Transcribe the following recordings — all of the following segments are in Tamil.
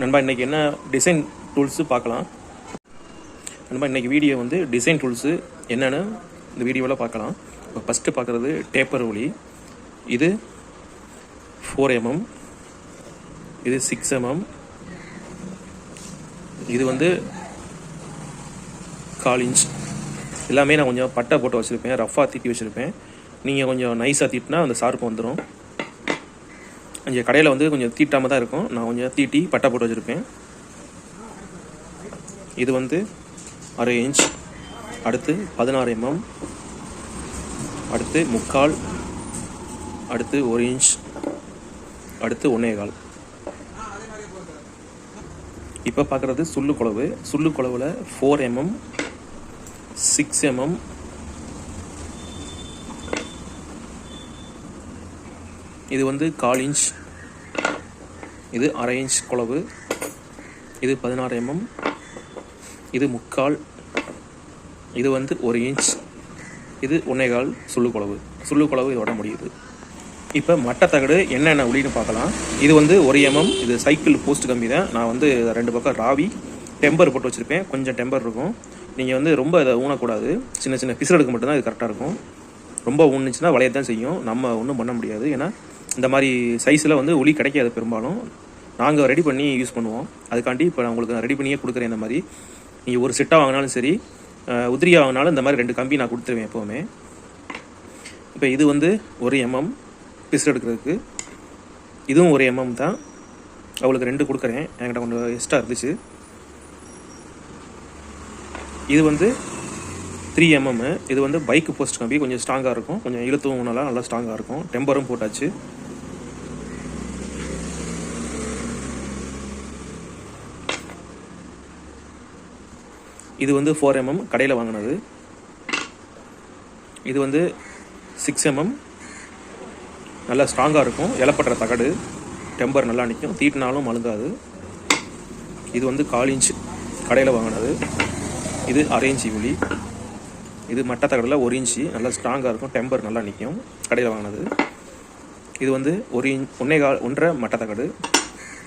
நண்பா இன்றைக்கி என்ன டிசைன் டூல்ஸு பார்க்கலாம்? நண்பா இன்றைக்கி வீடியோ வந்து டிசைன் டூல்ஸு என்னென்னு இந்த வீடியோவில் பார்க்கலாம். இப்போ ஃபஸ்ட்டு பார்க்குறது டேப்பர் ஒளி. இது ஃபோர் எம்எம் இது சிக்ஸ் எம்எம் இது வந்து கால் இன்ச் எல்லாமே நான் கொஞ்சம் பட்டை போட்டு வச்சுருப்பேன் ரஃப்பாக தீட்டி வச்சுருப்பேன். நீங்கள் கொஞ்சம் நைஸாக தீட்டினா அந்த சார்பு வந்துடும் இங்கே கடையில் வந்து கொஞ்சம் தீட்டாமல் தான் இருக்கும். நான் கொஞ்சம் தீட்டி பட்டை போட்டு வச்சுருப்பேன். இது வந்து அரை இன்ச் அடுத்து பதினாறு எம்எம் அடுத்து முக்கால். அடுத்து ஒரு இன்ச் அடுத்து ஒன்றே கால். இப்போ பார்க்குறது சுள்ளு குழவு. சுள்ளு குழவில் four mm mm, six mm mm, இது வந்து கால் இன்ச். இது அரை இன்ச் குழவு. இது பதினாறு எம்எம் இது முக்கால். இது வந்து ஒரு இன்ச். இது ஒன்னேகால் சுள்ளு குழவு. சுள்ளு குழவு இதோட முடியுது. இப்போ மட்டத்தகடு என்னென்ன ஒளின்னு பார்க்கலாம். இது வந்து ஒரு எம்எம் இது சைக்கிள் போஸ்ட் கம்பி தான். நான் வந்து ரெண்டு பக்கம் ராவி டெம்பர் போட்டு வச்சுருப்பேன். கொஞ்சம் டெம்பர் இருக்கும். நீங்கள் வந்து ரொம்ப இதை ஊனக்கூடாது. சின்ன சின்ன பிசுறதுக்கு மட்டும்தான் இது கரெக்டாக இருக்கும். ரொம்ப ஊனுச்சுன்னா வளையத்தான் செய்யும். நம்ம ஒன்றும் பண்ண முடியாது. ஏன்னா இந்த மாதிரி சைஸில் வந்து ஒளி கிடைக்காது பெரும்பாலும். நாங்கள் ரெடி பண்ணி யூஸ் பண்ணுவோம். அதுக்காண்டி இப்போ நான் உங்களுக்கு ரெடி பண்ணியே கொடுக்குறேன் இந்த மாதிரி. நீங்கள் ஒரு செட்டாக வாங்கினாலும் சரி உதிரியாக வாங்கினாலும் இந்த மாதிரி ரெண்டு கம்பி நான் கொடுத்துருவேன் எப்போவுமே. இப்போ இது வந்து ஒரு எம்எம் பிஸ் எடுக்கிறதுக்கு. இதுவும் ஒரு எம்எம் தான். அவளுக்கு ரெண்டு கொடுக்குறேன். என்கிட்ட கொஞ்சம் எக்ஸ்ட்ரா இருந்துச்சு. இது வந்து த்ரீ எம்எம் இது வந்து பைக் போஸ்ட் கம்பி கொஞ்சம் ஸ்ட்ராங்காக இருக்கும். கொஞ்சம் இழுத்தவும் நல்லா நல்லா ஸ்ட்ராங்காக இருக்கும். டெம்பரும் போட்டாச்சு. இது வந்து ஃபோர் எம்எம் கடையில் வாங்கினது. இது வந்து சிக்ஸ் எம்எம் நல்லா ஸ்ட்ராங்காக இருக்கும். இலப்பட்டுற தகடு. டெம்பர் நல்லா நிற்கும் தீட்டினாலும் மழுங்காது. இது வந்து கால் இன்ச் கடையில் வாங்கினது. இது அரை இன்ச்சு ஒளி இது மட்டத்தகடில் ஒரு இன்ச்சு நல்லா ஸ்ட்ராங்காக இருக்கும் டெம்பர் நல்லா நிற்கும் கடையில் வாங்கினது. இது வந்து ஒரு இன் ஒன்றே கால் ஒன்றரை மட்டத்தகடு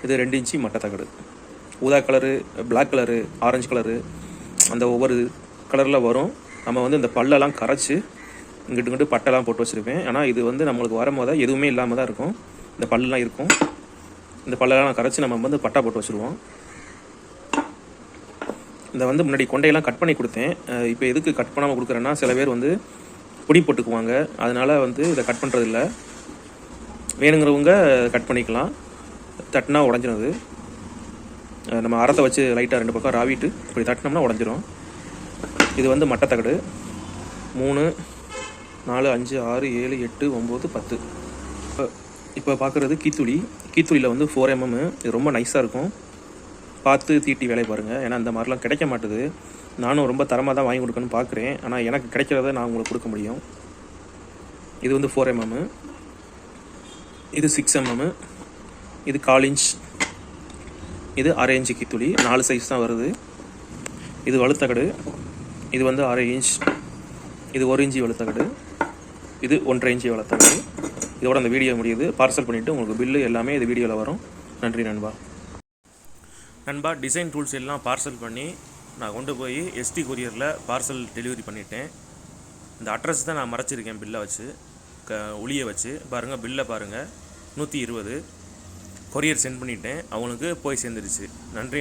இது ரெண்டு இன்ச்சு மட்டத்தகடு தகடு ஊதா colour black colour orange colour அந்த ஒவ்வொரு கலரில் வரும். நம்ம வந்து இந்த பல்லெல்லாம் கரைச்சி இங்கிட்டு இங்கிட்டு பட்டெல்லாம் போட்டு வச்சுருப்பேன். ஆனால் இது வந்து நம்மளுக்கு வரும்போது எதுவுமே இல்லாமல் தான் இருக்கும். இந்த பல்லெலாம் இருக்கும். இந்த பல்லெல்லாம் கரைச்சி நம்ம வந்து பட்டா போட்டு வச்சுருவோம். இந்த வந்து முன்னாடி கொண்டையெல்லாம் கட் பண்ணி கொடுத்தேன். இப்போ எதுக்கு கட் பண்ணாமல் கொடுக்குறேன்னா சில பேர் வந்து பொடி போட்டுக்குவாங்க. அதனால் வந்து இதை கட் பண்ணுறதில்ல வேணுங்கிறவங்க கட் பண்ணிக்கலாம். தட்டினா உடஞ்சிரும் அது. நம்ம அறத்தை வச்சு லைட்டாக ரெண்டு பக்கம் ராவிட்டு இப்படி தட்டினோம்னா உடஞ்சிரும். இது வந்து மட்டத்தகடு மூணு நாலு அஞ்சு ஆறு ஏழு எட்டு ஒம்பது பத்து. இப்போ இப்போ பார்க்குறது கீத்துளி. கீத்துளியில் வந்து ஃபோர் எம்எம் இது ரொம்ப நைஸாக இருக்கும். பார்த்து தீட்டி வேலையை பாருங்கள் ஏன்னா இந்த மாதிரிலாம் கிடைக்க மாட்டுது. நானும் ரொம்ப தரமாக தான் வாங்கி கொடுக்கணும்னு பார்க்குறேன். ஆனால் எனக்கு கிடைக்கிறத நான் உங்களுக்கு கொடுக்க முடியும். இது வந்து ஃபோர் எம்எம் இது சிக்ஸ் எம்எம் இது கால் இன்ச் இது அரை இன்ச்சு கித்துளி நாலு சைஸ் தான் வருது. இது வலுத்தகடு இது வந்து அரை இன்ச் இது ஒரு இன்ச்சு வலுத்தகடு இது ஒன்றரை இன்ச்சி வளர்த்தகடு இதோட அந்த வீடியோ முடியுது. பார்சல் பண்ணிவிட்டு உங்களுக்கு பில்லு எல்லாமே இது வீடியோவில் வரும். நன்றி நண்பா. நண்பா டிசைன் டூல்ஸ் எல்லாம் பார்சல் பண்ணி நான் கொண்டு போய் எஸ்டி கொரியரில் பார்சல் டெலிவரி பண்ணிட்டேன். இந்த அட்ரஸ் தான் நான் மறைச்சிருக்கேன் பில்லை வச்சு. க ஒளியை வச்சு. பாருங்கள் பில்லை பாருங்கள் நூற்றி இருபது. கொரியர் சென்ட் பண்ணிட்டேன். அவங்களுக்கு போய் சேர்ந்துருச்சு. நன்றி.